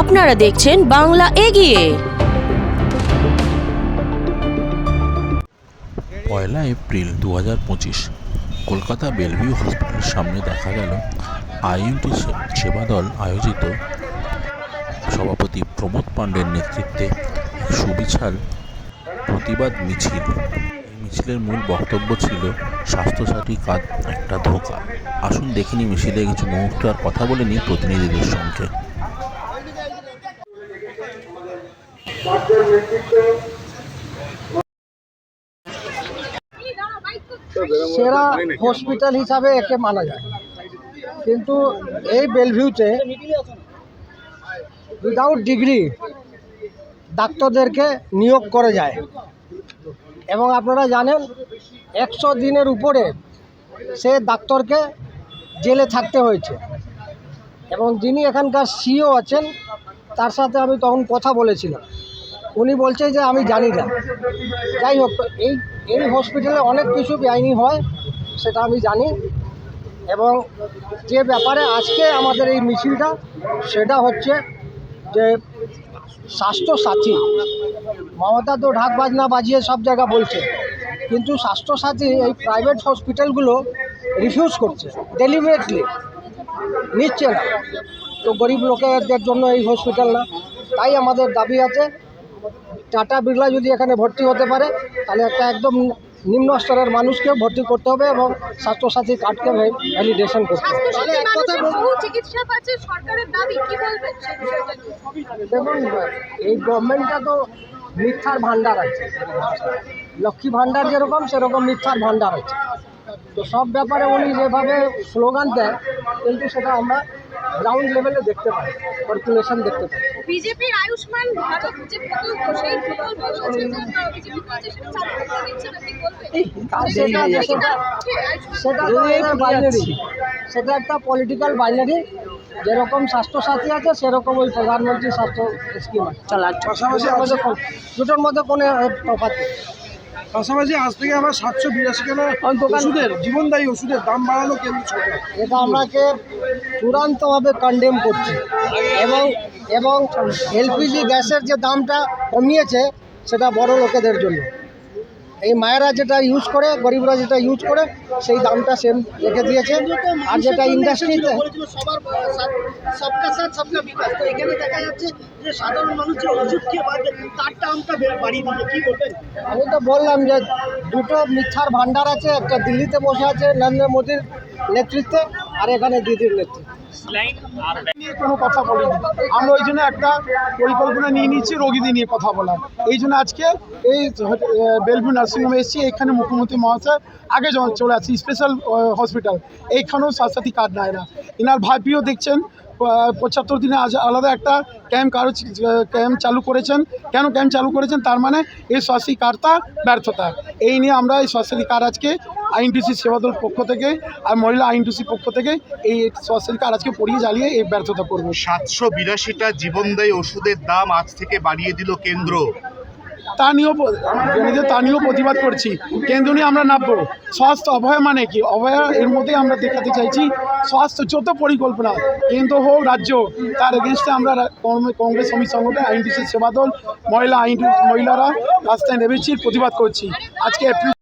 আপনারা দেখছেন বাংলা এগিয়ে। পয়লা এপ্রিল দু হাজার পঁচিশ, কলকাতা বেলভিউ হসপিটালের সামনে দেখা গেল আইএনটি সেবা দল আয়োজিত সভাপতি প্রমোদ পাণ্ডের নেতৃত্বে সুবিশাল প্রতিবাদ মিছিল। এই মিছিলের মূল বক্তব্য ছিল স্বাস্থ্যসাথী কার্ড, একটা ধোকা। আসুন দেখিনি মিছিলে কিছু মুহূর্ত আর কথা বলে নিই প্রতিনিধিদের সঙ্গে। সেরা হসপিটাল হিসাবে একে মানা যায়। কিন্তু এই বেলভিউতে উইদাউট ডিগ্রি ডাক্তারদেরকে নিয়োগ করে যায়। এবং আপনারা জানেন, একশো দিনের উপরে সে ডাক্তারকে জেলে থাকতে হয়েছে। এবং যিনি এখানকার সিও আছেন, তার সাথে আমি তখন কথা বলেছিলাম। উনি বলছে যে আমি জানি না। যাই হোক, এই এই হসপিটালে অনেক কিছু বেআইনি হয়, সেটা আমি জানি। এবং যে ব্যাপারে আজকে আমাদের এই মিছিলটা, সেটা হচ্ছে যে স্বাস্থ্যসাথী মমতা তো ঢাক বাজনা বাজিয়ে সব জায়গা বলছে। কিন্তু স্বাস্থ্যসাথী এই প্রাইভেট হসপিটালগুলো রিফিউজ করছে ডেলিভারেটলি নিচ্ছে না। তো গরিব লোকেদের জন্য এই হসপিটাল না। তাই আমাদের দাবি আছে টাটা বিড়লা যদি এখানে ভর্তি হতে পারে তাহলে একটা একদম নিম্ন স্তরের মানুষকে ভর্তি করতে হবে এবং স্বাস্থ্যসাথী কার্ডকে ভ্যালিডেশন করতে হবে? দেখুন এই গভর্নমেন্টটা তো মিথ্যার ভান্ডার আছে। লক্ষ্মী ভান্ডার যেরকম সেরকম মিথ্যার ভান্ডার আছে। তো সব ব্যাপারে উনি যেভাবে স্লোগান দেয় কিন্তু সেটা আমরা গ্রাউন্ড লেভেলে দেখতে পাই কর্পোরেশন দেখতে পাই বিজেপির আয়ুষ্মান ভারত যে প্রকল্প সেই প্রকল্প বিজেপি বলছে সেটা চালু করতে দিচ্ছে না কি বলবেন আর সেটা সেটা সেটা তো বাইনারি সেটা একটা পলিটিক্যাল বাইনারি যেরকম স্বাস্থ্যসাথী আছে সেরকম ওই প্রধানমন্ত্রী স্বাস্থ্য স্কিম আছে। কোন- দুটোর মধ্যে কোনো তফাৎ নেই। পাশাপাশি আজ থেকে আবার সাতশো বিরাশি টাকা ওষুধের জীবনদায়ী ওষুধের দাম বাড়ানো কেন্দ্র সরকার এটা আমাকে চূড়ান্তভাবে কন্ডেম করছি। এবং এবং এলপিজি গ্যাসের যে দামটা কমিয়েছে সেটা বড় লোকেদের জন্য। এই মায়েরা যেটা ইউজ করে গরিবরা যেটা ইউজ করে সেই দামটা সেম রেখে দিয়েছে। আর যেটা ইন্ডাস্ট্রিতে আমি তো বললাম যে দুটো মিথ্যার ভান্ডার আছে একটা দিল্লিতে বসে আছে নরেন্দ্র মোদীর নেতৃত্বে আর এখানে দিদির নেতৃত্বে। কোনো কথা বলিনি। আমরা ওই জন্য একটা পরিকল্পনা নিয়ে নিচ্ছি, রোগীদের নিয়ে কথা বলার। এই জন্য আজকে এই বেলভিউ নার্সিংহোমে এসেছি, এখানে মুখ্যমন্ত্রী মহাশয় আগে যখন চলে আসছি স্পেশাল হসপিটাল এইখানেও স্বাস্থ্যসাথী কার্ড নেয় না। ইনার ভাইপিও দেখছেন পঁচাত্তর দিনে আজ আলাদা একটা ক্যাম্প কারও ক্যাম্প চালু করেছেন। কেন ক্যাম্প চালু করেছেন? তার মানে এই স্বাস্থ্য কার্ডটা ব্যর্থতা। এই নিয়ে আমরা এই স্বাস্থ্যসাথী কার্ড আজকে আইনটিসি সেবাদল পক্ষ থেকে আর মহিলা আইনটিসি পক্ষ থেকে এই স্বাস্থ্যসাথী কার্ড আজকে পড়িয়ে জ্বালিয়ে এই ব্যর্থতা করব। সাতশো বিরাশিটা জীবনদায়ী ওষুধের দাম আজ থেকে বাড়িয়ে দিল কেন্দ্র। তা নিয়েও নিজে তা নিয়েও প্রতিবাদ করছি। কেন্দ্র নিয়ে আমরা নামবো। স্বাস্থ্য অভয় মানে কি? অভয়া এর মধ্যেই আমরা দেখাতে চাইছি স্বাস্থ্য যত পরিকল্পনা কেন্দ্র হোক রাজ্য তার এগেনস্টে আমরা কংগ্রেস শ্রমিক সংগঠন সেবা দল মহিলা আইন মহিলারা রাস্তায় নেমেছি প্রতিবাদ করছি। আজকে এপ্রিল